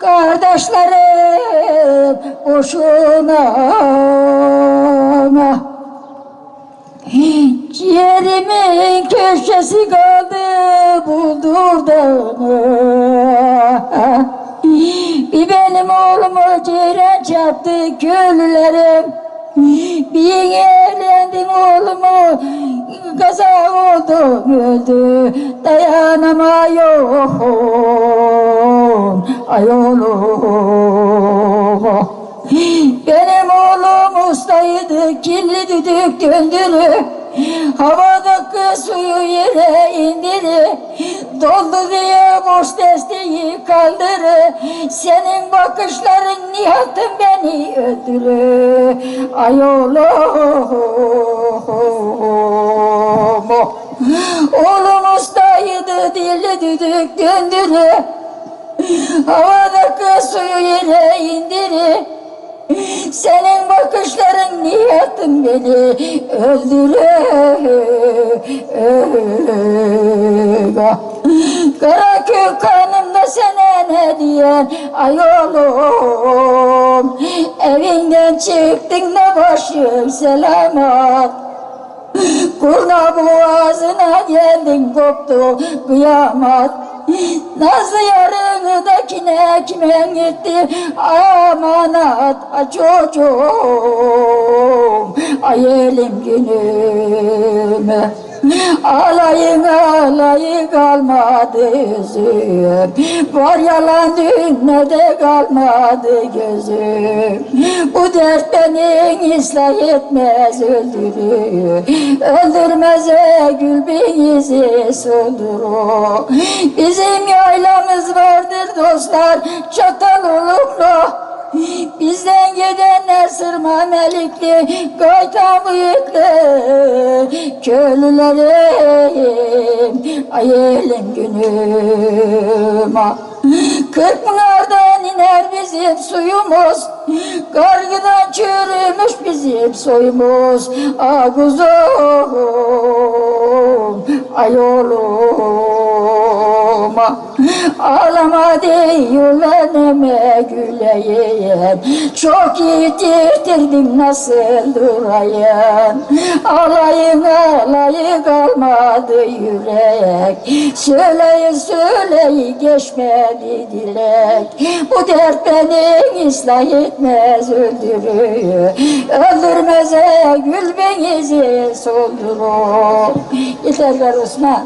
kardeşlerim boşuna. Ciğerimin köşesi kaldı buldurduğunu Bir benim oğlumu ceyran çarptı köylülerim. Bir evlendin oğlumu kaza oldu öldü dayanamıyorum ay oğlum benim oğlum ustaydı, kirli düdük döndürü. Havadaki suyu yere indiri. Doldu diye boş desteği kaldırı. Senin bakışların nihatın beni öldürü. Ay oğlum. Oğlum ustaydı, dilli düdük döndürü. Havadaki suyu yere indiri. Senin bakışların niyetin beni öldürür. Karakök kanımda sana ne diyen ay oğlum Evinden çıktın da başım selamat Kurna boğazına geldin koptu kıyamet Nazlı yarınıdakine kime gitti? Amanat a çocuğum Ay elim günüme. Alayın alayı kalmadı yüzüm Var yalan dünyada kalmadı gözüm. Bu dert beni ıslah etmez öldürür. Öldürmeze gül bizi söndürür Bizim yaylamız vardır dostlar çatal oluklu Bizden gidenler sırma melikli, gayta bıyıklı Köylülerim, ay elim günüm ah. Kırk pınardan iner bizim suyumuz Kargıdan çürümüş bizim soyumuz Ah kuzum, ay oğlum. Ağlama diyorlar neme güleyim. Çok yitirtirdim nasıl durayım? Alayım alayı kalmadı yürek. Söyleyin söyleyin geçmedi dilek. Bu dert beni ıslah etmez öldürür. Öldürmeze gül benizi soldurur. Yeter ver Osman